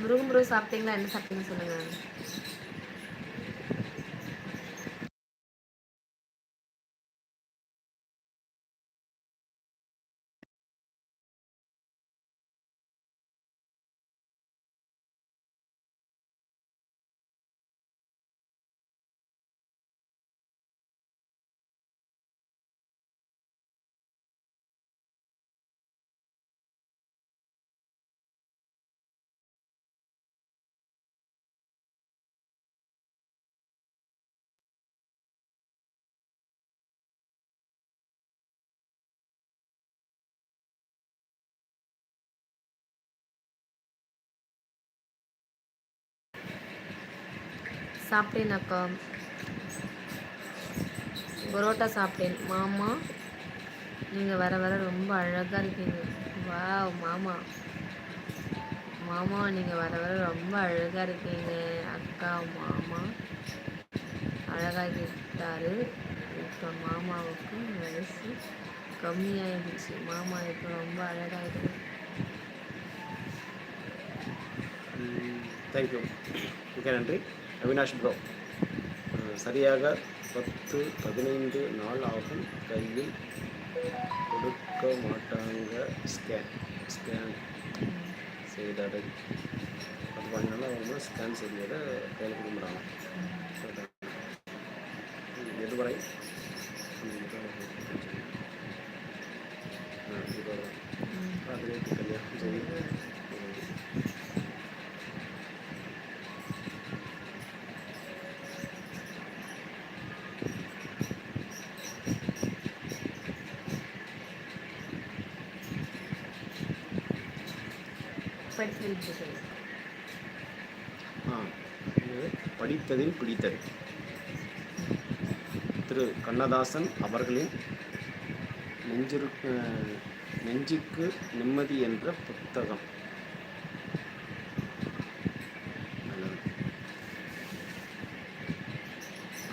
Murugan bro சாப்பிட்டீங்களா? என்ன சாப்பிட்டீங்கன்னு சொல்லுங்கள் சாப்பிட்டேன் அக்கா பரோட்டா சாப்பிட்டேன். மாமா நீங்கள் வர வர ரொம்ப அழகாக இருக்கீங்க. வா மாமா. மாமா நீங்கள் வர வர ரொம்ப அழகாக இருக்கீங்க. அக்கா மாமா. அழகாகிட்டாரு இப்போ மாமாவுக்கு வயசு கம்மியாகிடுச்சு மாமா இப்போ ரொம்ப அழகாகிடுது தேங்க்யூ மிக நன்றி. அவினாஷ் ப்ரோ சரியாக பத்து பதினைந்து நாள் ஆகும். கையில் கொடுக்க மாட்டாங்க. ஸ்கேன் ஸ்கேன் செய்தடை அது பதினஞ்சு அவங்க ஸ்கேன் செய்யறத கையில் கொடுக்க மாட்டாங்க எதுவரை? அதுவே கல்யாணம் சரி படித்து ஆ, படித்ததில் பிடித்தது. திரு கண்ணதாசன் அவர்களின் நெஞ்சிற்கு நெஞ்சுக்கு நிம்மதி என்ற புத்தகம்.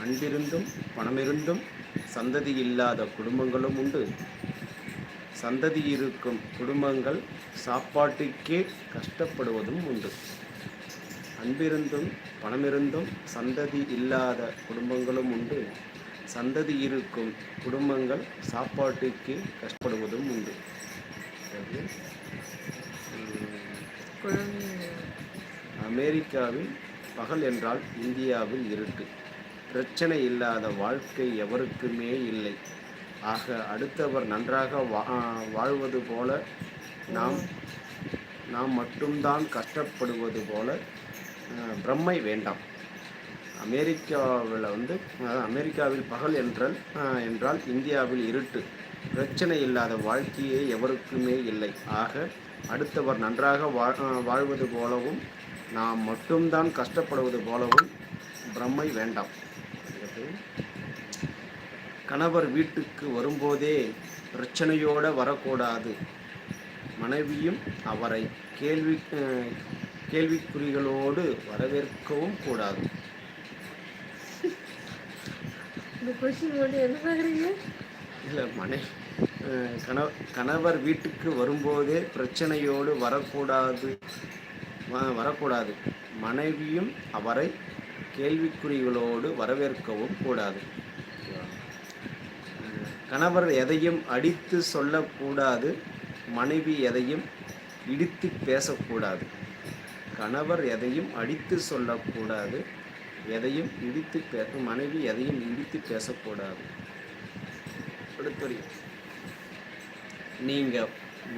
அன்பிருந்தும் பணமிருந்தும் சந்ததி இல்லாத குடும்பங்களும் உண்டு. சந்ததி இருக்கும் குடும்பங்கள் சாப்பாட்டுக்கே கஷ்டப்படுவதும் உண்டு. அன்பிருந்தும் பணமிருந்தும் சந்ததி இல்லாத குடும்பங்களும் உண்டு. சந்ததி இருக்கும் குடும்பங்கள் சாப்பாட்டுக்கு கஷ்டப்படுவதும் உண்டு. அமெரிக்காவில் பகல் என்றால் இந்தியாவில் இருட்டு. பிரச்சனை இல்லாத வாழ்க்கை எவருக்குமே இல்லை. ஆக அடுத்தவர் நன்றாக வா- வாழ்வது போல நாம் நாம் மட்டும்தான் கஷ்டப்படுவது போல பிரம்மை வேண்டாம். அமெரிக்காவில் வந்து அமெரிக்காவில் பகல் என்றால் என்றால் இந்தியாவில் இருட்டு. பிரச்சனை இல்லாத வாழ்க்கையே எவருக்குமே இல்லை. ஆக அடுத்தவர் நன்றாக வா வாழ்வது போலவும் நாம் மட்டும்தான் கஷ்டப்படுவது போலவும் பிரம்மை வேண்டாம். கணவர் வீட்டுக்கு வரும்போதே பிரச்சனையோடு வரக்கூடாது. மனைவியும் அவரை கேள்வி கேள்விக்குறிகளோடு வரவேற்கவும் கூடாது. இல்லை மனை கண கணவர் வீட்டுக்கு வரும்போதே பிரச்சனையோடு வரக்கூடாது வரக்கூடாது. மனைவியும் அவரை கேள்விக்குறிகளோடு வரவேற்கவும் கூடாது. கணவர் எதையும் அடித்து சொல்லக்கூடாது மனைவி எதையும் இடித்து பேசக்கூடாது. கணவர் எதையும் அடித்து சொல்லக்கூடாது எதையும் இடித்து பே மனைவி எதையும் இடித்து பேசக்கூடாது. அடுத்தது நீங்கள்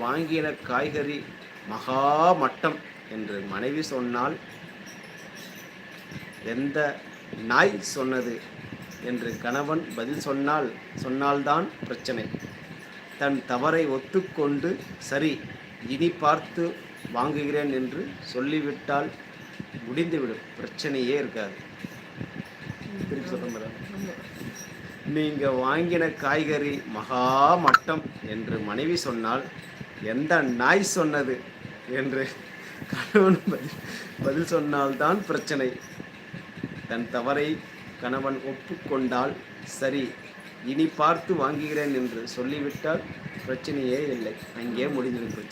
வாங்கின காய்கறி மகா மட்டம் என்று மனைவி சொன்னால் எந்த நாய் சொன்னது என்று கணவன் பதில் சொன்னால் சொன்னால்தான் பிரச்சனை. தன் தவறை ஒத்துக்கொண்டு சரி இனி பார்த்து வாங்குகிறேன் என்று சொல்லிவிட்டால் முடிந்துவிடும். பிரச்சனையே இருக்காது. திருப்பி சொல்ல நீங்கள் வாங்கின காய்கறி மகா மட்டம் என்று மனைவி சொன்னால் எந்த நாய் சொன்னது? என்று கணவன் பதில் பதில் சொன்னால்தான் பிரச்சனை. தன் தவறை கணவன் ஒப்புக்கொண்டால் சரி இனி பார்த்து வாங்குகிறேன் என்று சொல்லிவிட்டால் பிரச்சனையே இல்லை. அங்கே முடிஞ்சிடும் பிரச்சனை.